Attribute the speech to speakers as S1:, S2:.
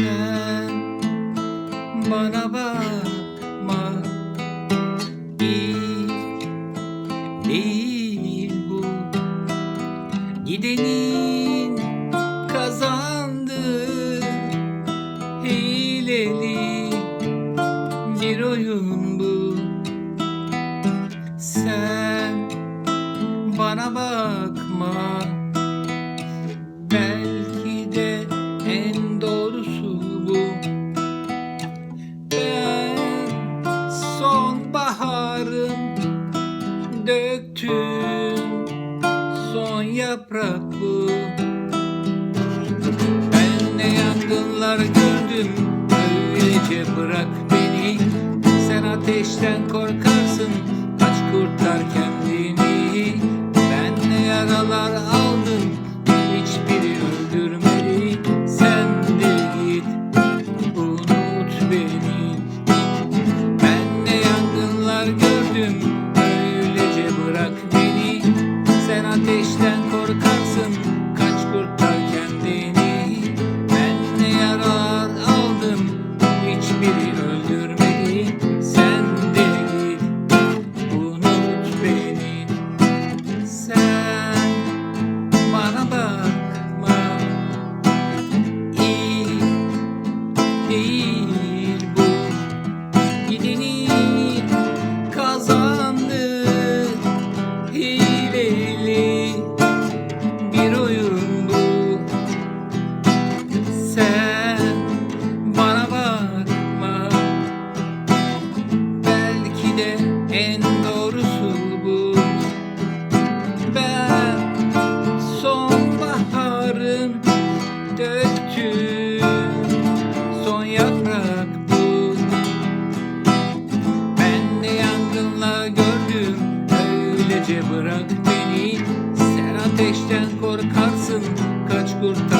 S1: Sen. Bana bakma. İyi değil bu. Gidenin kazandı. Hileli bir oyun bu. Sen bana bakma sonbaharım Döktüm son yaprak bu Ben ne yangınlar gördüm Öylece bırak beni. Sen ateşten korkarsın Kaç kurtar kendini. Ben ne yaralar aldım ateşten korkarsın. Kaç kurtar kendini? Ben ne yaralar aldım? Hiçbiri öldürmedi. Sen de git Unut beni. Sen bana bakma. İyi değil döktüm Son yaprak bu. Ben ne yangınla gördüm. Öylece bırak beni. Sen ateşten korkarsın. Kaç kurtar